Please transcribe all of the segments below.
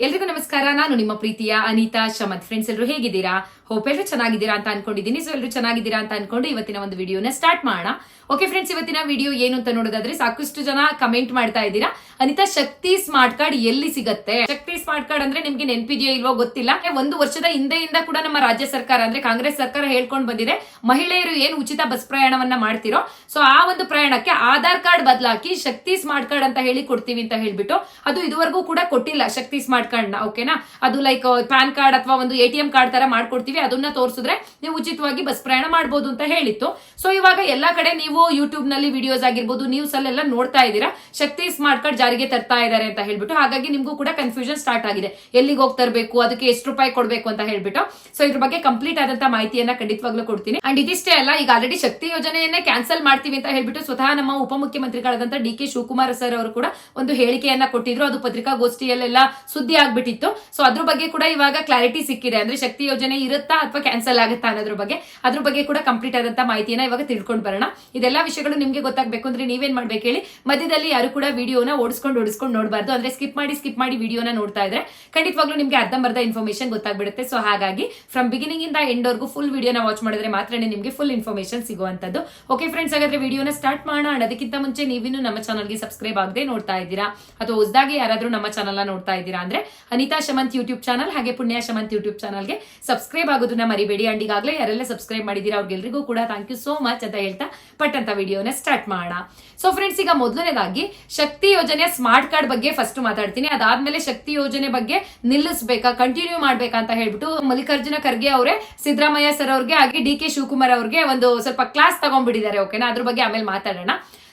ಎಲ್ರಿಗೂ ನಮಸ್ಕಾರ. ನಾನು ನಿಮ್ಮ ಪ್ರೀತಿಯ ಅನಿತಾ ಶಮತ್ ಫ್ರೆಂಡ್ಸ್ ಎಲ್ಲರೂ ಹೇಗಿದ್ದೀರಾ? ಹೋಪ್ ಎಲ್ಲರೂ ಚೆನ್ನಾಗಿದ್ದೀರಾ ಅಂತ ಅನ್ಕೊಂಡಿದ್ದೀನಿ. ಸೊ ಎಲ್ಲರೂ ಚೆನ್ನಾಗಿದ್ದೀರಾ ಅಂತ ಅನ್ಕೊಂಡು ಇವತ್ತಿನ ಒಂದು ವಿಡಿಯೋನ ಸ್ಟಾರ್ಟ್ ಮಾಡೋಣ. ಓಕೆ ಫ್ರೆಂಡ್ಸ್ ಇವತ್ತಿನ ವಿಡಿಯೋ ಏನು ಅಂತ ನೋಡೋದಾದ್ರೆ ಸಾಕಷ್ಟು ಜನ ಕಮೆಂಟ್ ಮಾಡ್ತಾ ಇದ್ದೀರಾ. ಅನಿತಾ, ಶಕ್ತಿ ಸ್ಮಾರ್ಟ್ ಕಾರ್ಡ್ ಎಲ್ಲಿ ಸಿಗತ್ತೆ? ಶಕ್ತಿ ಸ್ಮಾರ್ಟ್ ಕಾರ್ಡ್ ಅಂದ್ರೆ ನಿಮ್ಗೆ ನೆನಪಿದೆಯೋ ಇಲ್ವೋ ಗೊತ್ತಿಲ್ಲ. ಒಂದು ವರ್ಷದ ಹಿಂದೆಯಿಂದ ಕೂಡ ನಮ್ಮ ರಾಜ್ಯ ಸರ್ಕಾರ, ಅಂದ್ರೆ ಕಾಂಗ್ರೆಸ್ ಸರ್ಕಾರ ಹೇಳ್ಕೊಂಡು ಬಂದಿದೆ, ಮಹಿಳೆಯರು ಏನು ಉಚಿತ ಬಸ್ ಪ್ರಯಾಣವನ್ನ ಮಾಡ್ತಿರೋ? ಸೊ ಆ ಒಂದು ಪ್ರಯಾಣಕ್ಕೆ ಆಧಾರ್ ಕಾರ್ಡ್ ಬದಲಾಕಿ ಶಕ್ತಿ ಸ್ಮಾರ್ಟ್ ಕಾರ್ಡ್ ಅಂತ ಹೇಳಿ ಕೊಡ್ತೀವಿ ಅಂತ ಹೇಳ್ಬಿಟ್ಟು, ಅದು ಇದುವರೆಗೂ ಕೂಡ ಕೊಟ್ಟಿಲ್ಲ ಶಕ್ತಿ ಸ್ಮಾರ್ಟ್ ಕಾರ್ಡ್ನ ಓಕೆನಾ ಅದು ಲೈಕ್ ಪ್ಯಾನ್ ಕಾರ್ಡ್ ಅಥವಾ ಒಂದು ಎ ಕಾರ್ಡ್ ತರ ಮಾಡ್ಕೊಡ್ತೀವಿ. ಅದನ್ನ ತೋರಿಸಿದ್ರೆ ನೀವು ಉಚಿತವಾಗಿ ಬಸ್ ಪ್ರಯಾಣ ಮಾಡಬಹುದು ಅಂತ ಹೇಳಿತ್ತು. ಸೊ ಇವಾಗ ಎಲ್ಲಾ ಕಡೆ ನೀವು ಯೂಟ್ಯೂಬ್ನಲ್ಲಿ ವಿಡಿಯೋಸ್ ಆಗಿರ್ಬೋದು ನ್ಯೂಸ್ ಅಲ್ಲೆಲ್ಲ ನೋಡ್ತಾ ಇದ್ದೀರಾ? ಶಕ್ತಿ ಸ್ಮಾರ್ಟ್ ಕಾರ್ಡ್ ಜಾರಿಗೆ ತರ್ತಾ ಇದ್ದಾರೆ ಅಂತ ಹೇಳ್ಬಿಟ್ಟು, ಹಾಗಾಗಿ ನಿಮಗೂ ಕೂಡ ಕನ್ಫ್ಯೂಷನ್ ಸ್ಟಾರ್ಟ್ ಆಗಿದೆ. ಎಲ್ಲಿಗೆ ಹೋಗಿ ತರಬೇಕು, ಅದಕ್ಕೆ ಎಷ್ಟು ರೂಪಾಯಿ ಕೊಡಬೇಕು ಅಂತ ಹೇಳ್ಬಿಟ್ಟು. ಸೊ ಇದ್ರ ಬಗ್ಗೆ ಕಂಪ್ಲೀಟ್ ಆದಂತ ಮಾಹಿತಿಯನ್ನ ಖಂಡಿತವಾಗ್ಲೂ ಕೊಡ್ತೀನಿ. ಅಂಡ್ ಇದಿಷ್ಟೇ ಅಲ್ಲ, ಈಗ ಆಲ್ರೆಡಿ ಶಕ್ತಿ ಯೋಜನೆಯನ್ನೇ ಕ್ಯಾನ್ಸಲ್ ಮಾಡ್ತೀವಿ ಅಂತ ಹೇಳ್ಬಿಟ್ಟು ಸ್ವತಃ ನಮ್ಮ ಉಪಮುಖ್ಯಮಂತ್ರಿಗಳಾದಂತ ಡಿ ಕೆ ಶಿವಕುಮಾರ್ ಸರ್ ಅವರು ಕೂಡ ಒಂದು ಹೇಳಿಕೆಯನ್ನ ಕೊಟ್ಟಿದ್ರು. ಅದು ಪತ್ರಿಕಾಗೋಷ್ಠಿಯಲ್ಲೆಲ್ಲ ಸುದ್ದಿ ಆಗ್ಬಿಟ್ಟಿತ್ತು. ಸೊ ಅದ್ರ ಬಗ್ಗೆ ಕೂಡ ಇವಾಗ ಕ್ಲಾರಿಟಿ ಸಿಕ್ಕಿದೆ. ಅಂದ್ರೆ ಶಕ್ತಿ ಯೋಜನೆ ಇರುತ್ತಾ ಅಥವಾ ಕ್ಯಾನ್ಸಲ್ ಆಗುತ್ತಾ ಅನ್ನೋದ್ರ ಬಗ್ಗೆ, ಅದ್ರ ಬಗ್ಗೆ ಕೂಡ ಕಂಪ್ಲೀಟ್ ಆದಂತ ಮಾಹಿತಿಯನ್ನ ಇವಾಗ ತಿಳ್ಕೊಂಡು ಬರೋಣ. ಇದೆಲ್ಲ ವಿಷಯಗಳು ನಿಮ್ಗೆ ಗೊತ್ತಾಗಬೇಕು ಅಂದ್ರೆ ನೀವೇನ್ ಮಾಡ್ಬೇಕು ಹೇಳಿ, ಮಧ್ಯದಲ್ಲಿ ಯಾರು ಕೂಡ ವಿಡಿಯೋನ ಓಡಿಸ್ಕೊಂಡು ಓಡಿಸ್ಕೊಂಡು ನೋಡಬಾರ್ದು. ಅಂದ್ರೆ ಸ್ಕಿಪ್ ಮಾಡಿ ಸ್ಕಿಪ್ ಮಾಡಿ ವಿಡಿಯೋನ ನೋಡ್ತಾ ಇದ್ರೆ ಖಂಡಿತವಾಗ್ಲೂ ನಿಮ್ಗೆ ಅರ್ಧಂಬರ್ಧ ಇನ್ಫಾರ್ಮೇಶನ್ ಗೊತ್ತಾಗ್ಬಿಡುತ್ತೆ. ಸೊ ಹಾಗಾಗಿ ಫ್ರಮ್ ಬಿಗಿನಿಂಗ್ ಇಂದ ಎಂಡ್ ವರ್ಗೂ ಫುಲ್ ವಿಡಿಯೋನ ವಾಚ್ ಮಾಡಿದ್ರೆ ಮಾತ್ರ ನಿಮ್ಗೆ ಫುಲ್ ಇನ್ಫಾರ್ಮೇಶನ್ ಸಿಗುವಂತದ್ದು ಓಕೆ ಫ್ರೆಂಡ್ಸ್ ಹಾಗಾದ್ರೆ ವಿಡಿಯೋನ ಸ್ಟಾರ್ಟ್ ಮಾಡೋಣ. ಅದಕ್ಕಿಂತ ಮುಂಚೆ ನೀವಿನ್ನು ನಮ್ಮ ಚಾನಲ್ಗೆ ಸಬ್ಸ್ಕ್ರೈಬ್ ಆಗದೆ ನೋಡ್ತಾ ಇದ್ದೀರಾ? ಅಥವಾ ಹೊಸದಾಗಿ ಯಾರಾದ್ರೂ ನಮ್ಮ ಚಾನಲ್ ನೋಡ್ತಾ ಇದ್ದೀರಾ ಅಂದ್ರೆ ಅನಿತಾ ಶಮಂತ್ ಯೂಟ್ಯೂಬ್ ಚಾನಲ್ ಹಾಗೆ ಪುಣ್ಯ ಶಮಂತ್ ಯೂಟ್ಯೂಬ್ ಚಾನಲ್ಗೆ ಸಬ್ಸ್ಕ್ರೈಬ್ ಆಗೋದನ್ನ ಮರಿಬೇಡಿ. ಅಂಡ್ ಈಗಾಗಲೇ ಯಾರೆಲ್ಲ ಸಬ್ಸ್ಕ್ರೈಬ್ ಮಾಡಿದೀರಾ ಅವ್ರಿಗೆಲ್ರಿಗೂ ಕೂಡ ಥ್ಯಾಂಕ್ ಯು ಸೋ ಮಚ್ ಅಂತ ಹೇಳ್ತಾ ಪಟ್ ಅಂತ ವಿಡಿಯೋನ ಸ್ಟಾರ್ಟ್ ಮಾಡೋಣ ಸೊ ಫ್ರೆಂಡ್ಸ್ ಈಗ ಮೊದಲನೇದಾಗಿ ಶಕ್ತಿ ಯೋಜನೆ ಸ್ಮಾರ್ಟ್ ಕಾರ್ಡ್ ಬಗ್ಗೆ ಫಸ್ಟ್ ಮಾತಾಡ್ತೀನಿ. ಅದಾದ್ಮೇಲೆ ಶಕ್ತಿ ಯೋಜನೆ ಬಗ್ಗೆ ನಿಲ್ಲಿಸಬೇಕಾ ಕಂಟಿನ್ಯೂ ಮಾಡ್ಬೇಕಾ ಅಂತ ಹೇಳ್ಬಿಟ್ಟು ಮಲ್ಲಿಕಾರ್ಜುನ ಖರ್ಗೆ ಅವರೇ, ಸಿದ್ದರಾಮಯ್ಯ ಸರ್ ಅವ್ರಿಗೆ, ಹಾಗೆ ಡಿ ಕೆ ಶಿವಕುಮಾರ್ ಅವ್ರಿಗೆ ಒಂದು ಸ್ವಲ್ಪ ಕ್ಲಾಸ್ ತಗೊಂಡ್ಬಿಟ್ಟಿದ್ದಾರೆ ಓಕೆನಾ ಅದ್ರ ಬಗ್ಗೆ ಆಮೇಲೆ ಮಾತಾಡೋಣ.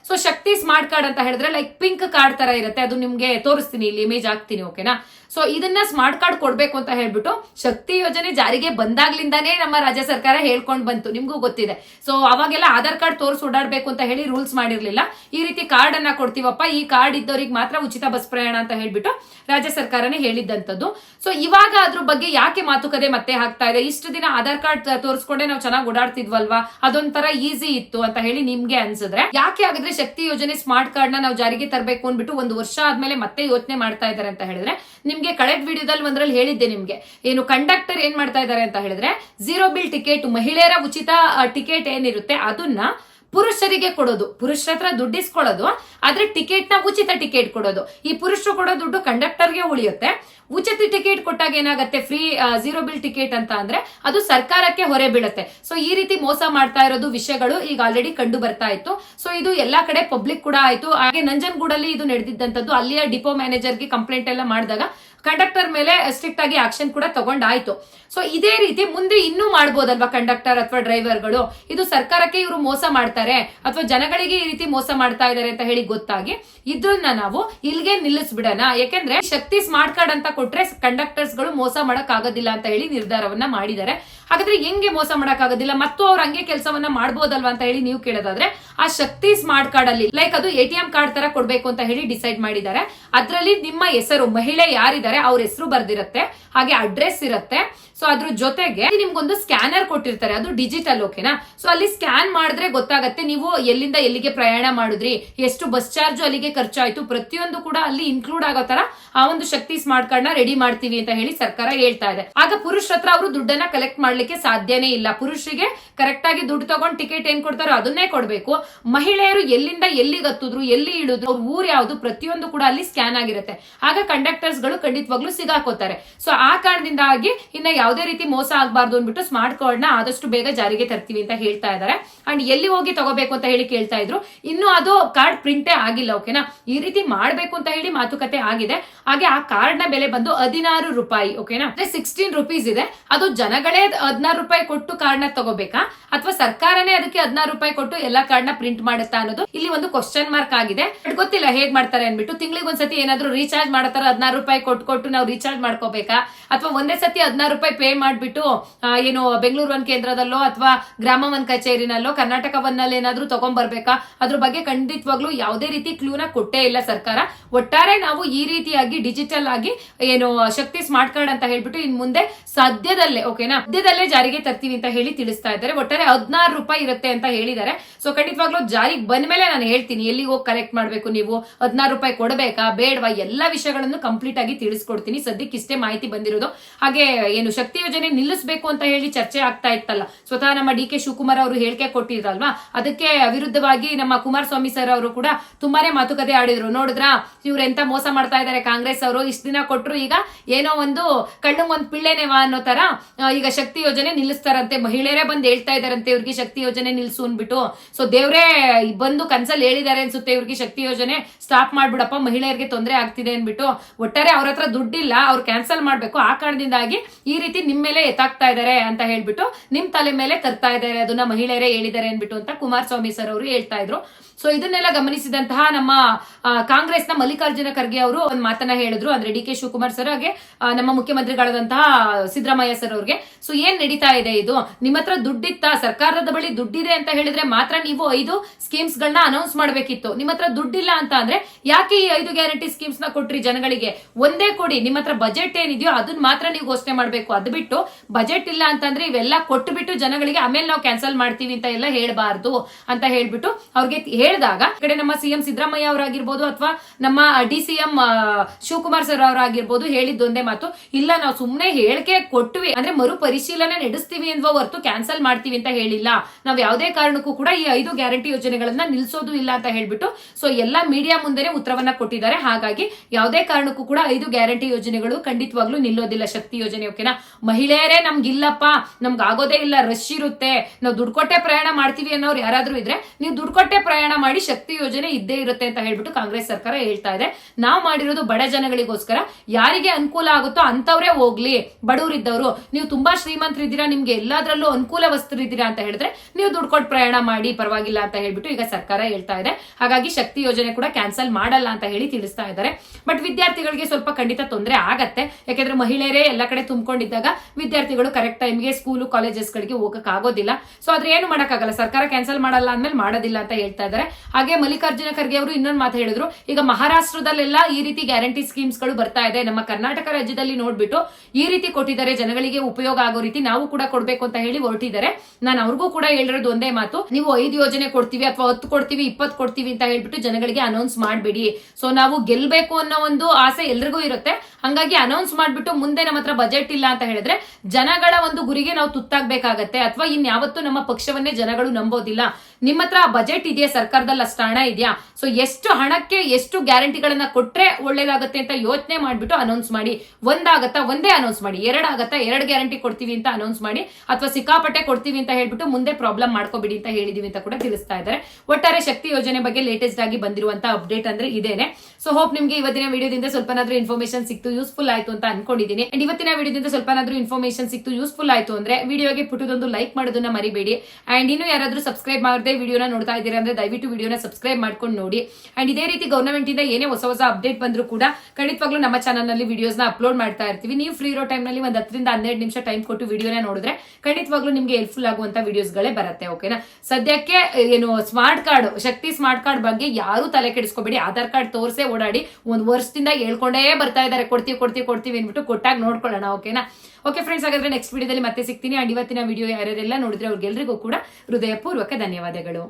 ಸೊ ಶಕ್ತಿ ಸ್ಮಾರ್ಟ್ ಕಾರ್ಡ್ ಅಂತ ಹೇಳಿದ್ರೆ ಲೈಕ್ ಪಿಂಕ್ ಕಾರ್ಡ್ ತರ ಇರುತ್ತೆ. ಅದು ನಿಮ್ಗೆ ತೋರಿಸ್ತೀನಿ ಇಲ್ಲಿ ಇಮೇಜ್ ಹಾಕ್ತೀನಿ ಓಕೆನಾ ಸೊ ಇದನ್ನ ಸ್ಮಾರ್ಟ್ ಕಾರ್ಡ್ ಕೊಡ್ಬೇಕು ಅಂತ ಹೇಳ್ಬಿಟ್ಟು ಶಕ್ತಿ ಯೋಜನೆ ಜಾರಿಗೆ ಬಂದಾಗ್ಲಿಂದಾನೇ ನಮ್ಮ ರಾಜ್ಯ ಸರ್ಕಾರ ಹೇಳ್ಕೊಂಡು ಬಂತು. ನಿಮ್ಗೂ ಗೊತ್ತಿದೆ. ಸೊ ಅವಾಗೆಲ್ಲ ಆಧಾರ್ ಕಾರ್ಡ್ ತೋರಿಸಿ ಓಡಾಡ್ಬೇಕು ಅಂತ ಹೇಳಿ ರೂಲ್ಸ್ ಮಾಡಿರ್ಲಿಲ್ಲ. ಈ ರೀತಿ ಕಾರ್ಡ್ ಅನ್ನ ಕೊಡ್ತೀವಪ್ಪ. ಈ ಕಾರ್ಡ್ ಇದ್ದವ್ರಿಗೆ ಮಾತ್ರ ಉಚಿತ ಬಸ್ ಪ್ರಯಾಣ ಅಂತ ಹೇಳ್ಬಿಟ್ಟು ರಾಜ್ಯ ಸರ್ಕಾರನೇ ಹೇಳಿದ್ದಂಥದ್ದು. ಸೊ ಇವಾಗ ಅದ್ರ ಬಗ್ಗೆ ಯಾಕೆ ಮಾತುಕತೆ ಮತ್ತೆ ಹಾಕ್ತಾ ಇದೆ? ಇಷ್ಟು ದಿನ ಆಧಾರ್ ಕಾರ್ಡ್ ತೋರಿಸ್ಕೊಂಡೆ ನಾವು ಚೆನ್ನಾಗಿ ಓಡಾಡ್ತಿದ್ವಲ್ವಾ? ಅದೊಂಥರ ಈಸಿ ಇತ್ತು ಅಂತ ಹೇಳಿ ನಿಮ್ಗೆ ಅನ್ಸಿದ್ರೆ. ಯಾಕೆ ಶಕ್ತಿ ಯೋಜನೆ ಸ್ಮಾರ್ಟ್ ಕಾರ್ಡ್ನ ನಾವು ಜಾರಿಗೆ ತರಬೇಕು ಅಂದ್ಬಿಟ್ಟು ಒಂದು ವರ್ಷ ಆದ್ಮೇಲೆ ಮತ್ತೆ ಯೋಚನೆ ಮಾಡ್ತಾ ಇದ್ದಾರೆ ಅಂತ ಹೇಳಿದ್ರೆ, ನಿಮ್ಗೆ ಕಳೆದ ವಿಡಿಯೋದಲ್ಲಿ ಒಂದ್ರಲ್ಲಿ ಹೇಳಿದ್ದೆ ನಿಮ್ಗೆ. ಏನು ಕಂಡಕ್ಟರ್ ಏನ್ ಮಾಡ್ತಾ ಇದ್ದಾರೆ ಅಂತ ಹೇಳಿದ್ರೆ ಜೀರೋ ಬಿಲ್ ಟಿಕೆಟ್ ಮಹಿಳೆಯರ ಉಚಿತ ಟಿಕೆಟ್ ಏನಿರುತ್ತೆ, ಅದನ್ನ ಪುರುಷರಿಗೆ ಕೊಡೋದು. ಪುರುಷರ ಹತ್ರ ದುಡ್ಡಿಸ್ಕೊಳ್ಳೋದು ಆದ್ರೆ ಟಿಕೆಟ್ನ ಉಚಿತ ಟಿಕೆಟ್ ಕೊಡೋದು. ಈ ಪುರುಷರು ಕೊಡೋ ದುಡ್ಡು ಕಂಡಕ್ಟರ್ಗೆ ಉಳಿಯುತ್ತೆ. ಉಚಿತ ಟಿಕೆಟ್ ಕೊಟ್ಟಾಗ ಏನಾಗುತ್ತೆ? ಫ್ರೀ ಜೀರೋ ಬಿಲ್ ಟಿಕೆಟ್ ಅಂತ ಅಂದ್ರೆ ಅದು ಸರ್ಕಾರಕ್ಕೆ ಹೊರೆ ಬೀಳುತ್ತೆ. ಸೊ ಈ ರೀತಿ ಮೋಸ ಮಾಡ್ತಾ ಇರೋದು ವಿಷಯಗಳು ಈಗ ಆಲ್ರೆಡಿ ಕಂಡು ಬರ್ತಾ ಇತ್ತು. ಸೊ ಇದು ಎಲ್ಲಾ ಕಡೆ ಪಬ್ಲಿಕ್ ಕೂಡ ಆಯ್ತು. ಹಾಗೆ ನಂಜನಗೂಡಲ್ಲಿ ಇದು ನಡೆದಿದ್ದಂತದ್ದು ಅಲ್ಲಿಯ ಡಿಪೋ ಮ್ಯಾನೇಜರ್ಗೆ ಕಂಪ್ಲೇಂಟ್ ಎಲ್ಲ ಮಾಡಿದಾಗ ಕಂಡಕ್ಟರ್ ಮೇಲೆ ಸ್ಟ್ರಿಕ್ಟ್ ಆಗಿ ಆಕ್ಷನ್ ಕೂಡ ತಗೊಂಡಾಯ್ತು. ಸೊ ಇದೇ ರೀತಿ ಮುಂದೆ ಇನ್ನೂ ಮಾಡ್ಬೋದಲ್ವಾ ಕಂಡಕ್ಟರ್ ಅಥವಾ ಡ್ರೈವರ್ಗಳು ಇದು ಸರ್ಕಾರಕ್ಕೆ ಇವರು ಮೋಸ ಮಾಡ್ತಾರೆ ಅಥವಾ ಜನಗಳಿಗೆ ಈ ರೀತಿ ಮೋಸ ಮಾಡ್ತಾ ಇದ್ದಾರೆ ಅಂತ ಹೇಳಿ ಗೊತ್ತಾಗಿ ಇದನ್ನ ನಾವು ಇಲ್ಲಿಗೆ ನಿಲ್ಲಿಸ್ಬಿಡೋಣ. ಯಾಕೆಂದ್ರೆ ಶಕ್ತಿ ಸ್ಮಾರ್ಟ್ ಕಾರ್ಡ್ ಅಂತ ಕೊಟ್ರೆ ಕಂಡಕ್ಟರ್ಸ್ಗಳು ಮೋಸ ಮಾಡಕ್ ಆಗೋದಿಲ್ಲ ಅಂತ ಹೇಳಿ ನಿರ್ಧಾರವನ್ನ ಮಾಡಿದ್ದಾರೆ. ಹಾಗಾದ್ರೆ ಹೆಂಗೆ ಮೋಸ ಮಾಡಕ್ ಆಗೋದಿಲ್ಲ ಮತ್ತು ಅವ್ರ ಹಂಗೆ ಕೆಲಸವನ್ನ ಮಾಡ್ಬೋದಲ್ವಾ ಅಂತ ಹೇಳಿ ನೀವು ಕೇಳೋದಾದ್ರೆ ಆ ಶಕ್ತಿ ಸ್ಮಾರ್ಟ್ ಕಾರ್ಡ್ ಅಲ್ಲಿ ಲೈಕ್ ಅದು ಎ ಟಿ ಎಂ ಕಾರ್ಡ್ ತರ ಕೊಡ್ಬೇಕು ಅಂತ ಹೇಳಿ ಡಿಸೈಡ್ ಮಾಡಿದ್ದಾರೆ. ಅದರಲ್ಲಿ ನಿಮ್ಮ ಹೆಸರು, ಮಹಿಳೆ ಯಾರಿದ್ದಾರೆ ಅವ್ರ ಹೆಸರು ಬರ್ದಿರತ್ತೆ, ಹಾಗೆ ಅಡ್ರೆಸ್ ಇರುತ್ತೆ. ಸೊ ಅದ್ರ ಜೊತೆಗೆ ನಿಮ್ಗೊಂದು ಸ್ಕ್ಯಾನರ್ ಕೊಟ್ಟಿರ್ತಾರೆ, ಅದು ಡಿಜಿಟಲ್ ಓಕೆನಾ ಸೊ ಅಲ್ಲಿ ಸ್ಕ್ಯಾನ್ ಮಾಡಿದ್ರೆ ಗೊತ್ತಾಗತ್ತೆ ನೀವು ಎಲ್ಲಿಂದ ಎಲ್ಲಿಗೆ ಪ್ರಯಾಣ ಮಾಡಿದ್ರಿ? ಎಷ್ಟು ಬಸ್ ಚಾರ್ಜ್ ಅಲ್ಲಿಗೆ ಖರ್ಚಾಯ್ತು? ಪ್ರತಿಯೊಂದು ಕೂಡ ಅಲ್ಲಿ ಇನ್ಕ್ಲೂಡ್ ಆಗೋ ತರ ಆ ಒಂದು ಶಕ್ತಿ ಸ್ಮಾರ್ಟ್ ಕಾರ್ಡ್ನ ರೆಡಿ ಮಾಡ್ತೀವಿ ಅಂತ ಹೇಳಿ ಸರ್ಕಾರ ಹೇಳ್ತಾ ಇದೆ. ಆಗ ಪುರುಷರ ಹತ್ರ ಅವರು ದುಡ್ಡನ್ನ ಕಲೆಕ್ಟ್ ಮಾಡ್ಲಿಕ್ಕೆ ಸಾಧ್ಯನೇ ಇಲ್ಲ. ಪುರುಷರಿಗೆ ಕರೆಕ್ಟ್ ಆಗಿ ದುಡ್ಡು ತಗೊಂಡ್ ಟಿಕೆಟ್ ಏನ್ ಕೊಡ್ತಾರೋ ಅದನ್ನೇ ಕೊಡ್ಬೇಕು. ಮಹಿಳೆಯರು ಎಲ್ಲಿಂದ ಎಲ್ಲಿಗೆ ಹತ್ತಿದ್ರು, ಎಲ್ಲಿ ಇಳಿದ್ರು, ಅವ್ರ ಊರ್ ಯಾವ್ದು ಪ್ರತಿಯೊಂದು ಕೂಡ ಅಲ್ಲಿ ಸ್ಕ್ಯಾನ್ ಆಗಿರುತ್ತೆ. ಆಗ ಕಂಡಕ್ಟರ್ಸ್ಗಳು ಖಂಡಿತವಾಗ್ಲೂ ಸಿಗಾಕೋತಾರೆ. ಸೊ ಆ ಕಾರಣದಿಂದಾಗಿ ಇನ್ನ ಯಾವುದೇ ರೀತಿ ಮೋಸ ಆಗಬಾರ್ದು ಅಂದ್ಬಿಟ್ಟು ಸ್ಮಾರ್ಟ್ ಕಾರ್ಡ್ನ ಆದಷ್ಟು ಬೇಗ ಜಾರಿಗೆ ತರ್ತೀವಿ ಅಂತ ಹೇಳ್ತಾ ಇದ್ದಾರೆ. ಅಂಡ್ ಎಲ್ಲಿ ಹೋಗಿ ತಗೋಬೇಕು ಅಂತ ಹೇಳಿ ಕೇಳ್ತಾ ಇದ್ರು. ಇನ್ನು ಅದು ಕಾರ್ಡ್ ಪ್ರಿಂಟೇ ಆಗಿಲ್ಲ ಓಕೆನಾ ಈ ರೀತಿ ಮಾಡ್ಬೇಕು ಅಂತ ಹೇಳಿ ಮಾತುಕತೆ ಆಗಿದೆ. ಹಾಗೆ ಆ ಕಾರ್ಡ್ನ ಬೆಲೆ ಬಂದು ಹದಿನಾರು ರೂಪಾಯಿ ಓಕೆನಾ ಅಂದ್ರೆ ಸಿಕ್ಸ್ಟೀನ್ ರುಪೀಸ್ ಇದೆ. ಅದು ಜನಗಳೇ ಹದಿನಾರು ರೂಪಾಯಿ ಕೊಟ್ಟು ಕಾರ್ಡ್ನ ತಗೋಬೇಕಾ? ಅಥವಾ ಸರ್ಕಾರನೇ ಅದಕ್ಕೆ ಹದಿನಾರು ರೂಪಾಯಿ ಕೊಟ್ಟು ಎಲ್ಲಾ ಕಾರ್ಡ್ನ ಪ್ರಿಂಟ್ ಮಾಡುತ್ತಾ ಅನ್ನೋದು? ಇಲ್ಲಿ ಒಂದು ಕ್ವಶನ್ ಮಾರ್ಕ್ ಆಗಿದೆ. ಗೊತ್ತಿಲ್ಲ ಹೇಗ್ ಮಾಡ್ತಾರೆ ಅನ್ಬಿಟ್ಟು ತಿಂಗಳಿಗೆ ಒಂದ್ಸತಿ ಏನಾದ್ರು ರೀಚಾರ್ಜ್ ಮಾಡ್ತಾರ, ಹದಿನಾರು ರೂಪಾಯಿ ಕೊಟ್ಟು ಕೊಟ್ಟು ನಾವು ರೀಚಾರ್ಜ್ ಮಾಡ್ಕೋಬೇಕಾ? ಅಥವಾ ಒಂದೇ ಸತಿ ಹದಿನಾರು ರೂಪಾಯಿ ಪೇ ಮಾಡ್ಬಿಟ್ಟು ಏನು, ಬೆಂಗಳೂರು ಒಂದ್ ಕೇಂದ್ರದಲ್ಲೋ ಅಥವಾ ಗ್ರಾಮ ಒಂದ್ ಕಚೇರಿನಲ್ಲೋ, ಕರ್ನಾಟಕ ಒಂದಲ್ಲಿ ಏನಾದ್ರೂ ತಗೊಂಡ್ಬರ್ಬೇಕಾ ಅದ್ರ ಬಗ್ಗೆ ಖಂಡಿತವಾಗ್ಲೂ ಯಾವುದೇ ರೀತಿ ಕ್ಲೂನ ಕೊಟ್ಟೇ ಇಲ್ಲ ಸರ್ಕಾರ. ಒಟ್ಟಾರೆ ನಾವು ಈ ರೀತಿಯಾಗಿ ಡಿಜಿಟಲ್ ಆಗಿ ಏನು, ಶಕ್ತಿ ಸ್ಮಾರ್ಟ್ ಕಾರ್ಡ್ ಅಂತ ಹೇಳ್ಬಿಟ್ಟು ಇನ್ ಮುಂದೆ ಸದ್ಯದಲ್ಲೇ ಓಕೆನಾ ಸದ್ಯದಲ್ಲೇ ಜಾರಿಗೆ ತರ್ತೀವಿ ಅಂತ ಹೇಳಿ ತಿಳಿಸ್ತಾ ಇದ್ದಾರೆ. ಒಟ್ಟಾರೆ ಹದಿನಾರು ರೂಪಾಯಿ ಇರುತ್ತೆ ಅಂತ ಹೇಳಿದ್ದಾರೆ. ಸೊ ಖಂಡಿತವಾಗ್ಲೂ ಜಾರಿಗೆ ಬಂದ್ಮೇಲೆ ನಾನು ಹೇಳ್ತೀನಿ ಎಲ್ಲಿ ಹೋಗಿ ಕಲೆಕ್ಟ್ ಮಾಡ್ಬೇಕು ನೀವು? ಹದಿನಾರು ರೂಪಾಯಿ ಕೊಡಬೇಕಾ, ಬೇಡವಾ? ಎಲ್ಲಾ ವಿಷಯಗಳನ್ನು ಕಂಪ್ಲೀಟ್ ಆಗಿ ತಿಳಿಸ್ಕೊಡ್ತೀನಿ. ಸದ್ಯಕ್ಕೆ ಇಷ್ಟೇ ಮಾಹಿತಿ ಬಂದಿರೋದು. ಹಾಗೆ ಏನು, ಶಕ್ತಿ ಯೋಜನೆ ನಿಲ್ಲಿಸಬೇಕು ಅಂತ ಹೇಳಿ ಚರ್ಚೆ ಆಗ್ತಾ ಇತ್ತಲ್ಲ? ಸ್ವತಃ ನಮ್ಮ ಡಿ ಕೆ ಶಿವಕುಮಾರ್ ಅವರು ಹೇಳಿಕೆ ಕೊಟ್ಟಿದ್ರಲ್ವಾ? ಅದಕ್ಕೆ ವಿರುದ್ಧವಾಗಿ ನಮ್ಮ ಕುಮಾರಸ್ವಾಮಿ ಸರ್ ಅವರು ಕೂಡ ತುಂಬಾನೇ ಮಾತುಕತೆ ಆಡಿದ್ರು. ನೋಡಿದ್ರ? ಇವ್ರು ಎಂತ ಮೋಸ ಮಾಡ್ತಾ ಇದ್ದಾರೆ ಕಾಂಗ್ರೆಸ್ ಅವರು? ಇಷ್ಟ ದಿನ ಕೊಟ್ರು ಈಗ ಏನೋ ಒಂದು ಕಣ್ಣು ಒಂದ್ ಪಿಳ್ಳೆನೇವಾ ಅನ್ನೋ ತರ ಈಗ ಶಕ್ತಿ ಯೋಜನೆ ನಿಲ್ಲಿಸ್ತಾರಂತೆ. ಮಹಿಳೆಯರೇ ಬಂದು ಹೇಳ್ತಾ ಇದಾರಂತೆ ಇವ್ರಿಗೆ ಶಕ್ತಿ ಯೋಜನೆ ನಿಲ್ಸು ಅನ್ಬಿಟ್ಟು ಸೊ ದೇವ್ರೇ ಬಂದು ಕನ್ಸಲ್ಲಿ ಹೇಳಿದ್ದಾರೆ ಅನ್ಸುತ್ತೆ ಇವ್ರಿಗೆ ಶಕ್ತಿ ಯೋಜನೆ. ಸ್ಟಾಪ್ ಮಾಡ್ಬಿಡಪ್ಪ, ಮಹಿಳೆಯರಿಗೆ ತೊಂದರೆ ಆಗ್ತಿದೆ ಅನ್ಬಿಟ್ಟು ಒಟ್ಟಾರೆ ಅವ್ರ ಹತ್ರ ದುಡ್ಡಿಲ್ಲ, ಅವ್ರು ಕ್ಯಾನ್ಸಲ್ ಮಾಡ್ಬೇಕು. ಆ ಕಾರಣದಿಂದಾಗಿ ಈ ರೀತಿ ನಿಮ್ಮ ಮೇಲೆ ಎತ್ತಾಕ್ತಾ ಇದ್ದಾರೆ ಅಂತ ಹೇಳ್ಬಿಟ್ಟು ನಿಮ್ ತಲೆ ಮೇಲೆ ತರ್ತಾ ಇದ್ದಾರೆ ಅದನ್ನ ಮಹಿಳೆಯರೇ ಹೇಳಿದ್ದಾರೆ ಅನ್ಬಿಟ್ಟು ಅಂತ ಕುಮಾರಸ್ವಾಮಿ ಸರ್ ಅವರು ಹೇಳ್ತಾ ಇದ್ರು. ಸೊ ಇದನ್ನೆಲ್ಲ ಗಮನಿಸಿದಂತಹ ನಮ್ಮ ಕಾಂಗ್ರೆಸ್ನ ಮಲ್ಲಿಕಾರ್ಜುನ ಖರ್ಗೆ ಅವರು ಒಂದು ಮಾತನ್ನ ಹೇಳಿದ್ರು. ಅಂದ್ರೆ ಡಿ ಕೆ ಶಿವಕುಮಾರ್ ಸರ್ ಹಾಗೆ ನಮ್ಮ ಮುಖ್ಯಮಂತ್ರಿಗಳಾದಂತಹ ಸಿದ್ದರಾಮಯ್ಯ ಸರ್ ಅವ್ರಿಗೆ. ಸೊ ಏನ್ ನಡೀತಾ ಇದೆ ಇದು? ನಿಮ್ಮ ಹತ್ರ ದುಡ್ಡಿತ್ತ? ಸರ್ಕಾರದ ಬಳಿ ದುಡ್ಡಿದೆ ಅಂತ ಹೇಳಿದ್ರೆ ಮಾತ್ರ ನೀವು ಐದು ಸ್ಕೀಮ್ಸ್ ಗಳನ್ನ ಅನೌನ್ಸ್ ಮಾಡಬೇಕಿತ್ತು. ನಿಮ್ಮ ಹತ್ರ ದುಡ್ಡಿಲ್ಲ ಅಂತ ಅಂದ್ರೆ ಯಾಕೆ ಈ ಐದು ಗ್ಯಾರಂಟಿ ಸ್ಕೀಮ್ಸ್ನ ಕೊಟ್ರಿ ಜನಗಳಿಗೆ? ಒಂದೇ ಕೊಡಿ. ನಿಮ್ಮ ಹತ್ರ ಬಜೆಟ್ ಏನಿದೆಯೋ ಅದನ್ನ ಮಾತ್ರ ನೀವು ಘೋಷಣೆ ಮಾಡಬೇಕು. ಅದ್ ಬಿಟ್ಟು ಬಜೆಟ್ ಇಲ್ಲ ಅಂತಂದ್ರೆ ಇವೆಲ್ಲ ಕೊಟ್ಟು ಬಿಟ್ಟು ಜನಗಳಿಗೆ ಆಮೇಲೆ ನಾವು ಕ್ಯಾನ್ಸಲ್ ಮಾಡ್ತೀವಿ ಅಂತ ಎಲ್ಲ ಹೇಳ್ಬಾರ್ದು ಅಂತ ಹೇಳ್ಬಿಟ್ಟು ಅವ್ರಿಗೆ ಹೇಳಿದಾಗ ಕಡೆ ನಮ್ಮ ಸಿಎಂ ಸಿದ್ದರಾಮಯ್ಯ ಅವರಾಗಿರ್ಬೋದು ಅಥವಾ ನಮ್ಮ D C M Shivakumar sir ಅವರಾಗಿರ್ಬೋದು ಹೇಳಿದ್ದೊಂದೇ ಮಾತು. ಇಲ್ಲ, ನಾವು ಸುಮ್ಮನೆ ಹೇಳಿಕೆ ಕೊಟ್ವಿ. ಅಂದ್ರೆ ಮರು ಪರಿಶೀಲನೆ ನಡೆಸ್ತೀವಿ ಎನ್ನುವ ಹೊರತು ಕ್ಯಾನ್ಸಲ್ ಮಾಡ್ತೀವಿ ಅಂತ ಹೇಳಿಲ್ಲ. ನಾವು ಯಾವುದೇ ಕಾರಣಕ್ಕೂ ಕೂಡ ಈ ಐದು ಗ್ಯಾರಂಟಿ ಯೋಜನೆಗಳನ್ನ ನಿಲ್ಸೋದು ಇಲ್ಲ ಅಂತ ಹೇಳ್ಬಿಟ್ಟು ಸೊ ಎಲ್ಲ ಮೀಡಿಯಾ ಮುಂದೆನೆ ಉತ್ತರವನ್ನ ಕೊಟ್ಟಿದ್ದಾರೆ. ಹಾಗಾಗಿ ಯಾವುದೇ ಕಾರಣಕ್ಕೂ ಕೂಡ ಐದು ಗ್ಯಾರಂಟಿ ಯೋಜನೆಗಳು ಖಂಡಿತವಾಗ್ಲೂ ನಿಲ್ಲೋದಿಲ್ಲ ಶಕ್ತಿ ಯೋಜನೆ, ಓಕೆನಾ? ಮಹಿಳೆಯರೇ ನಮ್ಗಿಲ್ಲಪ್ಪ. ನಮ್ಗೆ ಆಗೋದೇ ಇಲ್ಲ. ರಶ್ ಇರುತ್ತೆ. ನಾವು ದುಡ್ಡು ಕೊಟ್ಟೆ ಪ್ರಯಾಣ ಮಾಡ್ತೀವಿ ಅನ್ನೋರು ಯಾರಾದ್ರೂ ಇದ್ರೆ, ನೀವು ದುಡ್ಡು ಕೊಟ್ಟೆ ಪ್ರಯಾಣ ಮಾಡಿ ಶಕ್ತಿ ಯೋಜನೆ ಇದ್ದೇ ಇರುತ್ತೆ ಅಂತ ಹೇಳ್ಬಿಟ್ಟು ಕಾಂಗ್ರೆಸ್ ಸರ್ಕಾರ ಹೇಳ್ತಾ ಇದೆ. ನಾವು ಮಾಡಿರೋದು ಬಡ ಜನಗಳಿಗೋಸ್ಕರ. ಯಾರಿಗೆ ಅನುಕೂಲ ಆಗುತ್ತೋ ಅಂತವ್ರೇ ಹೋಗ್ಲಿ. ಬಡವರಿದ್ದವರು, ನೀವು ತುಂಬಾ ಶ್ರೀಮಂತರಿದ್ದೀರಾ, ನಿಮ್ಗೆ ಎಲ್ಲಾದ್ರಲ್ಲೂ ಅನುಕೂಲವಸ್ತರಿದ್ದೀರಾ ಅಂತ ಹೇಳಿದ್ರೆ ನೀವು ದುಡ್ಡು ಕೊಟ್ಟು ಪ್ರಯಾಣ ಮಾಡಿ, ಪರವಾಗಿಲ್ಲ ಅಂತ ಹೇಳ್ಬಿಟ್ಟು ಈಗ ಸರ್ಕಾರ ಹೇಳ್ತಾ ಇದೆ. ಹಾಗಾಗಿ ಶಕ್ತಿ ಯೋಜನೆ ಕೂಡ ಕ್ಯಾನ್ಸಲ್ ಮಾಡಲ್ಲ ಅಂತ ಹೇಳಿ ತಿಳಿಸ್ತಾ ಇದ್ದಾರೆ. ಬಟ್ ವಿದ್ಯಾರ್ಥಿಗಳಿಗೆ ಸ್ವಲ್ಪ ಖಂಡಿತ ತೊಂದರೆ ಆಗತ್ತೆ. ಯಾಕೆಂದ್ರೆ ಮಹಿಳೆಯರೇ ಎಲ್ಲ ಕಡೆ ತುಂಬಿಕೊಂಡಿದ್ದಾಗ ವಿದ್ಯಾರ್ಥಿಗಳು ಕರೆಕ್ಟ್ ಟೈಮ್ಗೆ ಸ್ಕೂಲು, ಕಾಲೇಜಸ್ಗಳಿಗೆ ಹೋಗಕ್ ಆಗೋದಿಲ್ಲ ಸೊ ಆದ್ರೆ ಏನು ಮಾಡೋಕ್ಕಾಗಲ್ಲ? ಸರ್ಕಾರ ಕ್ಯಾನ್ಸಲ್ ಮಾಡಲ್ಲ ಅಂದ್ಮೇಲೆ ಮಾಡೋದಿಲ್ಲ ಅಂತ ಹೇಳ್ತಾ ಇದ್ದಾರೆ. ಹಾಗೆ ಮಲ್ಲಿಕಾರ್ಜುನ ಖರ್ಗೆ ಅವರು ಇನ್ನೊಂದು ಮಾತು ಹೇಳಿದ್ರು. ಈಗ ಮಹಾರಾಷ್ಟ್ರದಲ್ಲೆಲ್ಲ ಈ ರೀತಿ ಗ್ಯಾರಂಟಿ ಸ್ಕೀಮ್ಸ್ಗಳು ಬರ್ತಾ ಇದೆ. ನಮ್ಮ ಕರ್ನಾಟಕ ರಾಜ್ಯದಲ್ಲಿ ನೋಡ್ಬಿಟ್ಟು ಈ ರೀತಿ ಕೊಟ್ಟಿದ್ದಾರೆ. ಜನಗಳಿಗೆ ಉಪಯೋಗ ಆಗೋ ರೀತಿ ನಾವು ಕೂಡ ಕೊಡ್ಬೇಕು ಅಂತ ಹೇಳಿ ಹೊರಟಿದ್ದಾರೆ. ನಾನು ಅವ್ರಿಗೂ ಕೂಡ ಹೇಳಿರೋದು ಒಂದೇ ಮಾತು. ನೀವು ಐದು ಯೋಜನೆ ಕೊಡ್ತೀವಿ ಅಥವಾ ಹತ್ತು ಕೊಡ್ತೀವಿ, ಇಪ್ಪತ್ತು ಕೊಡ್ತೀವಿ ಅಂತ ಹೇಳ್ಬಿಟ್ಟು ಜನಗಳಿಗೆ ಅನೌನ್ಸ್ ಮಾಡಬೇಡಿ. ಸೊ ನಾವು ಗೆಲ್ಬೇಕು ಅನ್ನೋ ಒಂದು ಆಸೆ ಎಲ್ರಿಗೂ ಇರುತ್ತೆ. ಹಂಗಾಗಿ ಅನೌನ್ಸ್ ಮಾಡ್ಬಿಟ್ಟು ಮುಂದೆ ನಮ್ಮ ಹತ್ರ ಬಜೆಟ್ ಇಲ್ಲ ಅಂತ ಹೇಳಿದ್ರೆ ಜನಗಳ ಒಂದು ಗುರಿಗೆ ನಾವು ತುತ್ತಾಗಬೇಕಾಗತ್ತೆ. ಅಥವಾ ಇನ್ಯಾವತ್ತೂ ನಮ್ಮ ಪಕ್ಷವನ್ನೇ ಜನಗಳು ನಂಬೋದಿಲ್ಲ. ನಿಮ್ಮ ಹತ್ರ ಬಜೆಟ್ ಇದೆಯಾ ಸರ್ಕಾರದಲ್ಲಿ ಅಷ್ಟು ಹಣ ಇದೆಯಾ? ಸೊ ಎಷ್ಟು ಹಣಕ್ಕೆ ಎಷ್ಟು ಗ್ಯಾರಂಟಿಗಳನ್ನ ಕೊಟ್ರೆ ಒಳ್ಳೇದಾಗುತ್ತೆ ಅಂತ ಯೋಚನೆ ಮಾಡಿಬಿಟ್ಟು ಅನೌನ್ಸ್ ಮಾಡಿ. ಒಂದಾಗತ್ತಾ ಒಂದೇ ಅನೌನ್ಸ್ ಮಾಡಿ. ಎರಡಾಗತ್ತಾ ಎರಡು ಗ್ಯಾರಂಟಿ ಕೊಡ್ತೀವಿ ಅಂತ ಅನೌನ್ಸ್ ಮಾಡಿ. ಅಥವಾ ಸಿಕ್ಕಾಪಟ್ಟೆ ಕೊಡ್ತೀವಿ ಅಂತ ಹೇಳ್ಬಿಟ್ಟು ಮುಂದೆ ಪ್ರಾಬ್ಲಮ್ ಮಾಡ್ಕೋಬಿಡಿ ಅಂತ ಹೇಳಿದೀವಿ ಅಂತ ಕೂಡ ತಿಳಿಸ್ತಾ ಇದ್ದಾರೆ. ಒಟ್ಟಾರೆ ಶಕ್ತಿ ಯೋಜನೆ ಬಗ್ಗೆ ಲೇಟೆಸ್ಟ್ ಆಗಿ ಬಂದಿರುವಂತ ಅಪ್ಡೇಟ್ ಅಂದ್ರೆ ಇದೇನೆ. ಸೊ ಹೋಪ್ ನಿಮ್ಗೆ ಇವತ್ತಿನ ವಿಡಿಯೋದಿಂದ ಸ್ವಲ್ಪನಾದ್ರೂ ಇನ್ಫಾರ್ಮೇಶನ್ ಸಿಕ್ತು ಯೂಸ್ಫುಲ್ ಆಯ್ತು ಅಂತ ಅನ್ಕೊಂಡಿದ್ದೀನಿ ಅಂಡ್ ಇವತ್ತಿನ ವಿಡಿಯೋದಿಂದ ಸ್ವಲ್ಪನಾದ್ರೂ ಇನ್ಫಾರ್ಮೇಶನ್ ಸಿಕ್ತು ಯೂಸ್ಫುಲ್ ಆಯ್ತು ಅಂದ್ರೆ ವಿಡಿಯೋಗೆ ಪುಟ್ಟದೊಂದು ಲೈಕ್ ಮಾಡೋದನ್ನ ಮರಿಬೇಡಿ. ಅಂಡ್ ಇನ್ನು ಯಾರಾದ್ರೂ ಸಬ್ಸ್ಕ್ರೈಬ್ ಮಾಡದೆ ವಿಡಿಯೋನ ನೋಡ್ತಾ ಇದ್ದೀರಾ ಅಂದ್ರೆ ದಯವಿಟ್ಟು ವಿಡಿಯೋನ ಸಬ್ಸ್ಕ್ರೈಬ್ ಮಾಡ್ಕೊಂಡು ನೋಡಿ. ಅಂಡ್ ಇದೇ ರೀತಿ ಗೌರ್ಮೆಂಟ್ ಇಂದ ಏನೇ ಹೊಸ ಹೊಸ ಅಪ್ಡೇಟ್ ಬಂದ್ರು ಕೂಡ ಖಂಡಿತವಾಗ್ಲೂ ನಮ್ಮ ಚಾನಲ್ನಲ್ಲಿ ವಿಡಿಯೋಸ್ನ ಅಪ್ಲೋಡ್ ಮಾಡ್ತಾ ಇರ್ತೀವಿ. ನೀವು ಫ್ರೀ ಇರೋ ಟೈಮ್ನಲ್ಲಿ ಒಂದ್ ಹತ್ತರಿಂದ ಹನ್ನೆರಡು ನಿಮಿಷ ಟೈಮ್ ಕೊಟ್ಟು ವಿಡಿಯೋನ ನೋಡಿದ್ರೆ ಖಂಡಿತವಾಗ್ಲೂ ನಿಮ್ಗೆ ಹೆಲ್ಪ್ಫುಲ್ ಆಗುವಂತ ವಿಡಿಯೋಸ್ ಗಳೇ ಬರುತ್ತೆ ಓಕೆನಾ ಸದ್ಯಕ್ಕೆ ಏನು smart card Shakti smart card ಬಗ್ಗೆ ಯಾರು ತಲೆ ಕೆಡಿಸ್ಕೋಬೇಡಿ. ಆಧಾರ್ ಕಾರ್ಡ್ ತೋರಿಸೇ ಓಡಾಡಿ ಒಂದ್ ವರ್ಷದಿಂದ ಹೇಳ್ಕೊಂಡೇ ಬರ್ತಾ ಇದ್ದಾರೆ. ಕೊಡ್ತೀವಿ ಕೊಡ್ತೀವಿ ಕೊಡ್ತೀವಿ ಅಂದ್ಬಿಟ್ಟು ಕೊಟ್ಟಾಗ ನೋಡ್ಕೊಳ್ಳೋಣ ಓಕೆನಾ ಓಕೆ ಫ್ರೆಂಡ್ಸ್ ಹಾಗಾದ್ರೆ ನೆಕ್ಸ್ಟ್ ವಿಡಿಯೋದಲ್ಲಿ ಮತ್ತೆ ಸಿಗ್ತೀನಿ. ಅಂಡ್ ಇವತ್ತಿನ ವಿಡಿಯೋ ಯಾರ್ಯಾರೆಲ್ಲ ನೋಡಿದ್ರೆ ಅವ್ರಿಗೆಲ್ರಿಗೂ ಕೂಡ ಹೃದಯಪೂರ್ವಕ ಧನ್ಯವಾದಗಳು.